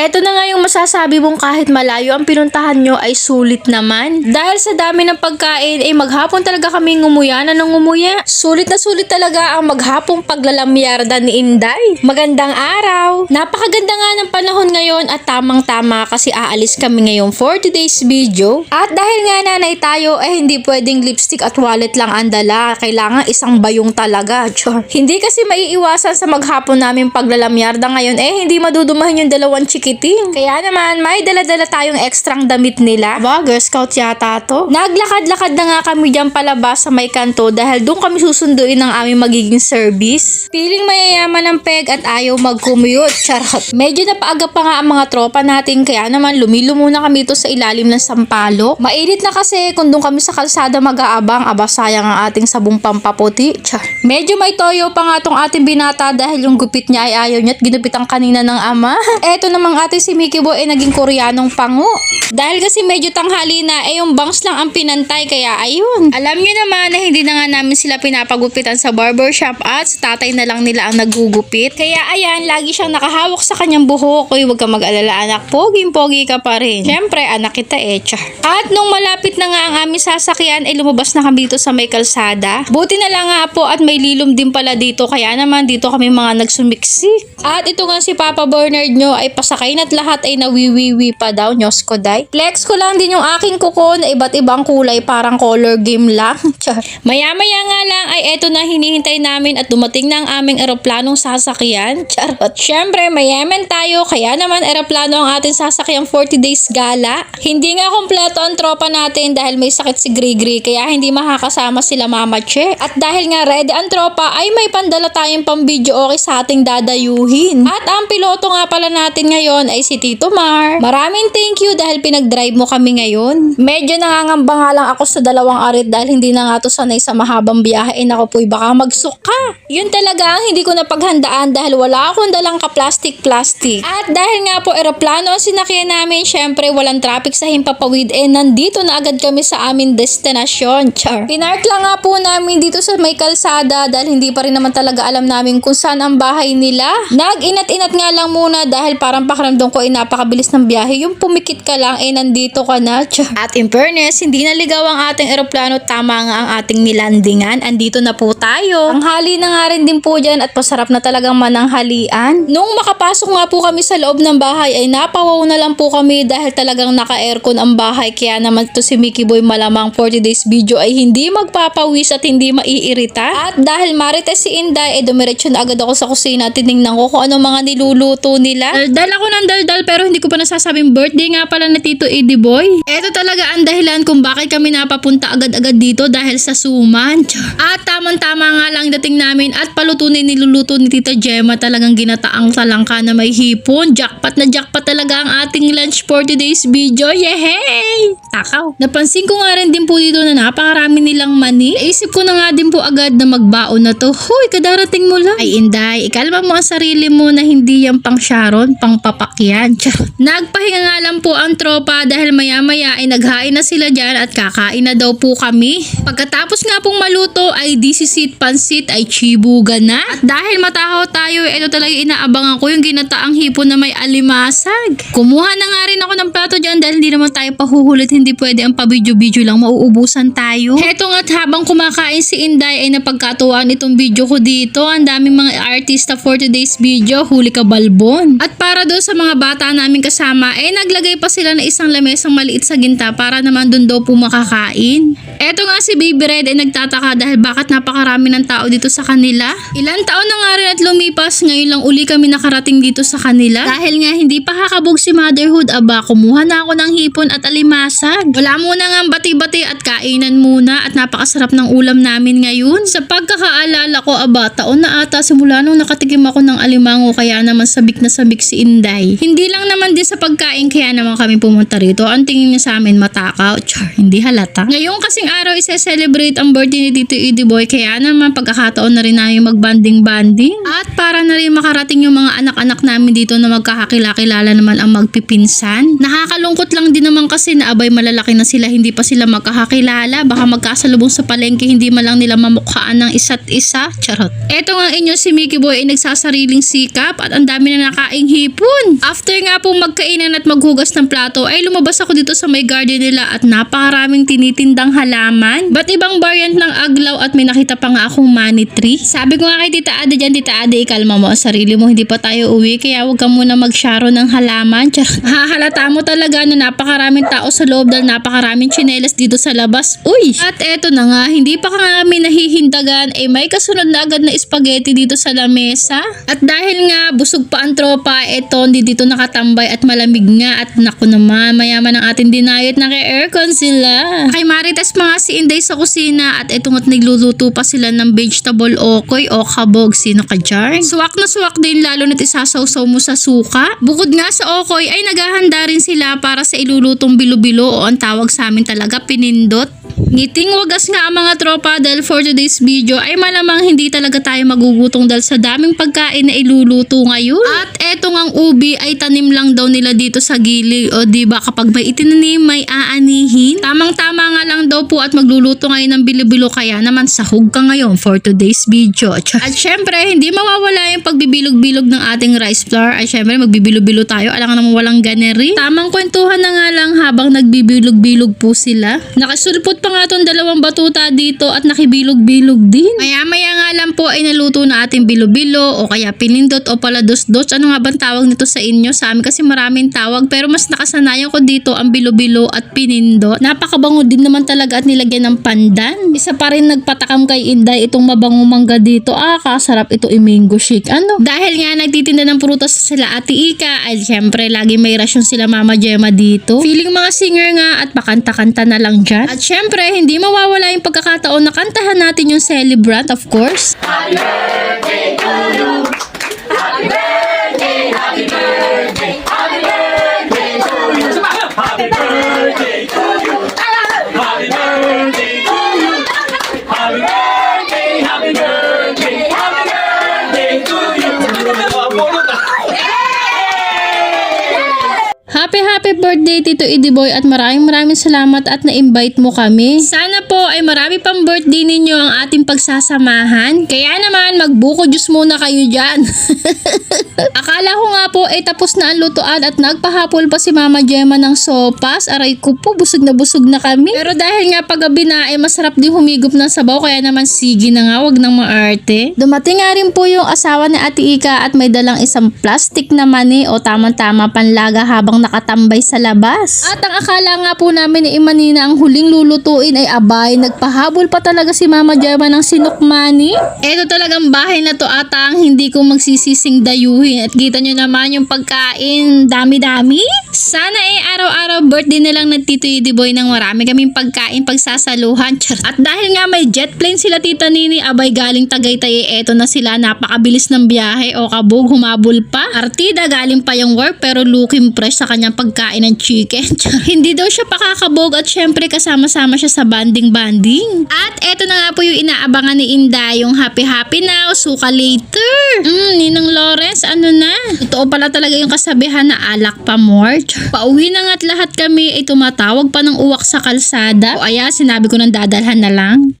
eto na nga yung masasabi mong kahit malayo ang pinuntahan nyo ay sulit naman. Dahil sa dami ng pagkain ay maghapon talaga kami ngumuya na nang ngumuya. Sulit na sulit talaga ang maghapong paglalamyarda ni Inday. Magandang araw! Napakaganda nga ng panahon ngayon at tamang-tama kasi aalis kami ngayong 40 days video. At dahil nga nanay tayo ay hindi pwedeng lipstick at wallet lang ang dala. Kailangan isang bayong talaga. Chor. Hindi kasi maiiwasan sa maghapon namin paglalamyarda ngayon eh hindi madudumahin yung dalawang chikiting. Kaya naman may dala-dala tayong ekstrang damit nila. Aba, Girl Scout yata to. Naglakad-lakad na nga kami dyan palabas sa may kanto dahil doon kami susunduin ng aming magiging service. Piling mayayaman ng peg at ayaw mag-commute. Charot. Medyo napaaga pa nga ang mga tropa natin kaya naman lumilo muna kami ito sa ilalim ng sampalok. Mainit na kasi kung doon kami sa kalsada mag-aabang, aba sayang ang ating sabong pampaputi. Char. Medyo may toyo pa nga tong ating binata dahil yung gupit niya ay ayaw niya at ginupitan kanina ng ama. Eto namang ate si Mickey Boy ay naging koreanong pango. Dahil kasi medyo tanghali na, eh yung bangs lang ang pinantay kaya ayun. Alam niyo naman na hindi na nga namin sila pinapagupitan sa barbershop at sa tatay na lang nila ang nagugupit. Kaya ayan, lagi siyang nakahawak sa kanyang buhok. Uy, huwag ka mag-alala anak, poging-pogi ka pa rin. Siyempre, anak kita eh, char. At nung malapit na nga ang aming sasakyan, ay lumabas na kami dito sa may kalsada. Buti na lang nga po at may lilom din pala dito, kaya naman dito kami mga nagsumiksik. At ito nga si Papa Bernard nyo ay pasakay na't lahat ay nawiwiwi pa daw, nyos ko day. Flex ko lang din yung aking kuko na iba't ibang kulay, parang color game lang. Maya-maya nga lang ay eto na hinihintay namin at dumating na ang aming eroplanong sasakyan. Charot. Syempre, mayaman tayo, kaya naman eroplano ang ating sasakyang 40 days gala. Hindi nga kompleto ang tropa natin dahil may sakit si Grigri, kaya hindi makakasama sila Mama Che. At dahil nga ready ang tropa, ay may pandala tayong pang video okay sa ating dadayuhin. At ang piloto nga pala natin ngayon ay si Tito Mar. Maraming thank you dahil pinag-drive mo kami ngayon. Medyo nangangamba nga lang ako sa dalawang arit dahil hindi na nga to sanay sa mahabang biyahe. Eh naku po'y baka magsuka. Yun talaga ang hindi ko napaghandaan dahil wala akong dalang ka-plastic-plastic. At dahil nga po eroplano ang sinakyan namin, syempre walang traffic sa Himpapawid eh nandito na agad kami sa aming destinasyon. Char. Pinark lang nga po namin dito sa may kalsada dahil hindi pa rin naman talaga alam namin kung saan ang bahay nila. Nag-inat-inat nga lang muna dahil parang pakiramdam ko ay napakabilis ng biyahe. Yung pumikit ka lang eh nandito ka na. At in fairness, hindi naligaw ang ating eroplano. Tama nga ang ating nilandingan. Andito na po tayo. Ang hali na nga rin din po dyan at pasarap na talagang mananghalian. Nung makapasok nga po kami sa loob ng bahay ay napawaw na lang po kami dahil talagang naka-aircon ang bahay. Kaya naman to si Mickey Boy malamang 40 days video ay hindi magpapawis at hindi maiirita. At dahil marites si Inday, eh dumiretso na agad ako sa kusina tinignan ko kung ano mga niluluto nila. Daldal ako ng daldal pero hindi ko pa nasasabing birthday nga pala na Tito Eddie Boy. Ito talaga ang dahilan kung bakit kami napapunta agad-agad dito dahil sa suman. At tamang-tama nga lang dating namin at paluto niluluto ni Tita Gemma talagang ginataang talangka na may hipon. Jackpot na jackpot talaga ang ating lunch for today's video. Yehey! Takaw. Napansin ko nga rin din po dito na napakarami nilang mani. Naisip ko na nga din po agad na magbaon na to. Hoy, kadarating mo lang. Ay, Inday, ikalma mo ang sarili mo na hindi yan pang Sharon, pang papakyan. Charot. Nagpahinga nga lang po ang tropa dahil maya-maya ay naghain na sila dyan at kakain na daw po kami. Pagkatapos nga pong maluto ay disisit pansit ay chibuga na. At dahil matahaw tayo, ito talaga inaabangan ko yung ginataang hipon na may alimasag. Kumuha na nga rin plato dyan dahil hindi naman tayo pahuhulit, hindi pwede ang pabidyo-bidyo lang, mauubusan tayo. Heto nga't habang kumakain si Inday ay napagkatuwaan itong video ko dito. Ang daming mga artista for today's video, huli ka balbon. At para doon sa mga bata namin kasama, eh naglagay pa sila ng isang lamesang maliit sa ginta para naman doon daw po makakain. Eto nga si Baby Red ay nagtataka dahil bakit napakarami ng tao dito sa kanila. Ilan taon na nga rin at lumipas, ngayon lang uli kami nakarating dito sa kanila. Dahil nga hindi pa kakabog si motherhood, aba kumuha na ako ng hipon at alimasag. Wala muna nga bati-bati at kainan muna at napakasarap ng ulam namin ngayon. Sa pagkakaalala ko, aba taon na ata simula nung nakatikim ako ng alimango kaya naman sabik na sabik si Inday. Hindi lang naman din sa pagkain kaya naman kami pumunta rito. Ang tingin niya sa amin matakaw. Char, hindi halata. Ngayon kasing araw isa-celebrate ang birthday ni Tito Edie Boy kaya naman pagkakataon na rin namin magbanding-banding. At para na rin makarating yung mga anak-anak namin dito na magkakakilala naman ang magpipinsan. Nakakalungkot lang din naman kasi na abay malalaki na sila hindi pa sila magkakakilala. Baka magkasalubong sa palengke hindi man lang nila mamukhaan ng isa't isa. Charot. Eto nga inyo si Mickey Boy ay nagsasariling sikap at ang dami na nakaing hipon. After nga pong magkainan at maghugas ng plato ay lumabas ako dito sa may garden nila at napakaraming tinitindang halaman. Ba't ibang variant ng at may nakita pa nga akong money tree? Sabi ko nga kay Tita Ada dyan, Tita Ada, ikalma mo ang sarili mo. Hindi pa tayo uwi kaya huwag ka muna magsyaro ng halaman. Hahalata mo talaga na napakaraming tao sa loob dahil napakaraming tsinelas dito sa labas. Uy! At eto na nga, hindi pa nga kami nahihindagan eh may kasunod na agad na spaghetti dito sa lamesa. At dahil nga busog pa ang tropa, eto hindi dito nakatambay at malamig nga at naku naman, mayaman ang ating dinayot na kay aircon sila. Kay Marites mga si Inday sa kusina at eto nga't nagluluto pa sila ng vegetable okoy o kabog. Sino ka dyan? Suwak na suwak din lalo na't isasawsaw mo sa suka. Bukod nga sa okoy ay naghahanda rin sila para sa ilulutong bilo-bilo o ang tawag sa amin talaga pinindot. Ngiting wagas nga ang mga tropa dahil for today's video ay malamang hindi talaga tayo magugutong dahil sa daming pagkain na iluluto ngayon. At eto ngang ubi ay tanim lang daw nila dito sa gilid o ba kapag may itinanim may aanihin. Tamang tama nga lang daw po at magluluto ngayon ng bilo-bilo kaya naman sahog ka ngayon for today's video. At syempre hindi mawawala yung pagbibilog-bilog ng ating rice flour. Ay syempre magbibilo-bilo tayo. Alam ka naman walang ganeri. Tamang kwentuhan na nga lang habang nagbibilog-bilog po sila. Nakasulpot pa nga tong dalawang batuta dito at nakibilog-bilog din. Maya-maya nga lang po ay naluto na ating bilo-bilo o kaya pinindot o palados-dos. Ano nga bang tawag nito sa inyo? Sa amin kasi maraming tawag pero mas nakasanayan ko dito ang bilo-bilo at pinindot. Napakabango din naman talaga at nilagyan ng pandan. Isa pa rin nagpatakam kay Inday itong mabango mangga dito. Ah, kasarap ito i-mango shake. Ano? Dahil nga nagtitinda ng prutas sila Ate Ika ay syempre lagi may rasyon sila Mama Gemma dito. Feeling mga singer nga at pakanta-kanta na lang dyan. At syempre hindi mawawala yung pagkakataon na kantahan natin yung celebrant of course. Happy birthday to you. Happy birthday Tito Idiboy at maraming maraming salamat at na-invite mo kami. Sana ay marami pang birthday ninyo ang ating pagsasamahan. Kaya naman magbuko juice muna kayo dyan. Akala ko nga po ay tapos na ang lutuan at nagpahapol pa si Mama Gemma ng sopas. Aray ko po, busog na busog na kami. Pero dahil nga paggabi na ay masarap din humigop ng sabaw kaya naman sige na nga, wag nang maarte. Dumating nga rin po yung asawa ni Ate Ika at may dalang isang plastic na mani o tamang-tama panlaga habang nakatambay sa labas. At ang akala nga po namin ni Imanina ang huling lulutuin ay abay, nagpahabol pa talaga si Mama Gemma ng sinukmani. Ito talagang bahay na to ata ang hindi ko magsisising dayuhin at kita nyo naman yung pagkain dami-dami. Sana eh araw-araw birthday na lang ng Tito Boy ng marami kaming pagkain pagsasaluhan. At dahil nga may jet plane sila Tita Nini, abay galing Tagaytay, eh, eto na sila, napakabilis ng biyahe o kabog, humabol pa. Artida galing pa yung work pero looking fresh sa kanyang pagkain ng chicken. Hindi daw siya pakakabog at syempre kasama-sama siya sa banding-banding. At eto na nga po yung inaabangan ni Inda, yung happy-happy now, suka later. Mm, Ninang Lawrence, ano na? Totoo pala talaga yung kasabihan na alak pa. Char. Pauwi na nga't lahat kami ay tumatawag pa ng uwak sa kalsada. O aya, sinabi ko nang dadalhan na lang.